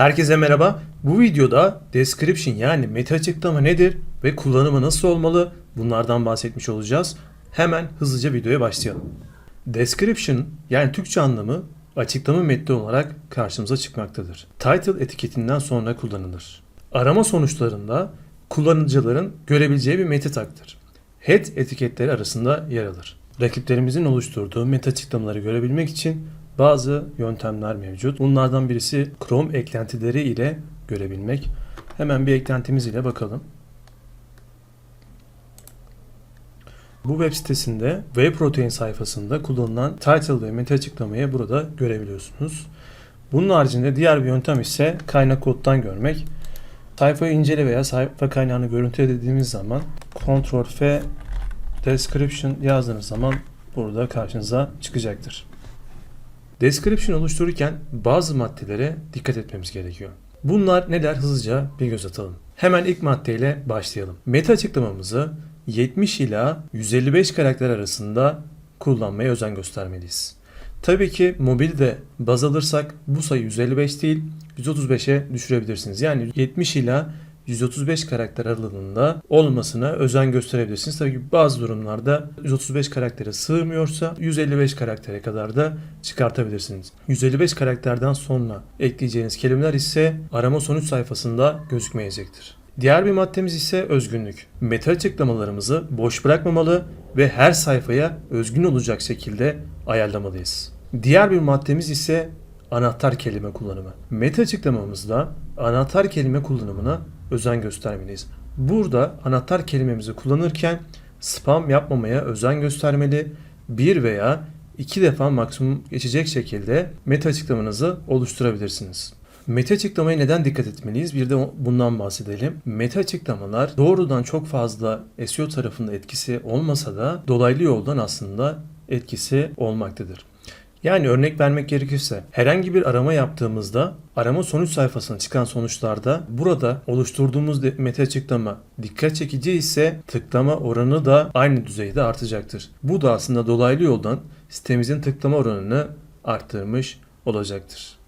Herkese merhaba. Bu videoda description yani meta açıklama nedir ve kullanımı nasıl olmalı bunlardan bahsetmiş olacağız. Hemen hızlıca videoya başlayalım. Description yani Türkçe anlamı açıklama metni olarak karşımıza çıkmaktadır. Title etiketinden sonra kullanılır. Arama sonuçlarında kullanıcıların görebileceği bir meta tagdır. Head etiketleri arasında yer alır. Rakiplerimizin oluşturduğu meta açıklamaları görebilmek için bazı yöntemler mevcut. Bunlardan birisi Chrome eklentileri ile görebilmek. Hemen bir eklentimiz ile bakalım. Bu web sitesinde Whey Protein sayfasında kullanılan title ve meta açıklamayı burada görebiliyorsunuz. Bunun haricinde diğer bir yöntem ise kaynak koddan görmek. Sayfayı incele veya sayfa kaynağını görüntüle dediğimiz zaman Ctrl F description yazdığınız zaman burada karşınıza çıkacaktır. Description oluştururken bazı maddelere dikkat etmemiz gerekiyor. Bunlar neler hızlıca bir göz atalım. Hemen ilk maddeyle başlayalım. Meta açıklamamızı 70 ila 155 karakter arasında kullanmaya özen göstermeliyiz. Tabii ki mobilde baz alırsak bu sayı 155 değil 135'e düşürebilirsiniz. Yani 70 ila 135 karakter aralığında olmasına özen gösterebilirsiniz. Tabii ki bazı durumlarda 135 karaktere sığmıyorsa 155 karaktere kadar da çıkartabilirsiniz. 155 karakterden sonra ekleyeceğiniz kelimeler ise arama sonuç sayfasında gözükmeyecektir. Diğer bir maddemiz ise özgünlük. Meta açıklamalarımızı boş bırakmamalı ve her sayfaya özgün olacak şekilde ayarlamalıyız. Diğer bir maddemiz ise anahtar kelime kullanımı. Meta açıklamamızda anahtar kelime kullanımına özen göstermeliyiz. Burada anahtar kelimemizi kullanırken spam yapmamaya özen göstermeli. Bir veya iki defa maksimum geçecek şekilde meta açıklamanızı oluşturabilirsiniz. Meta açıklamaya neden dikkat etmeliyiz? Bir de bundan bahsedelim. Meta açıklamalar doğrudan çok fazla SEO tarafında etkisi olmasa da dolaylı yoldan aslında etkisi olmaktadır. Yani örnek vermek gerekirse herhangi bir arama yaptığımızda arama sonuç sayfasına çıkan sonuçlarda burada oluşturduğumuz meta açıklama dikkat çekici ise tıklama oranı da aynı düzeyde artacaktır. Bu da aslında dolaylı yoldan sitemizin tıklama oranını arttırmış olacaktır.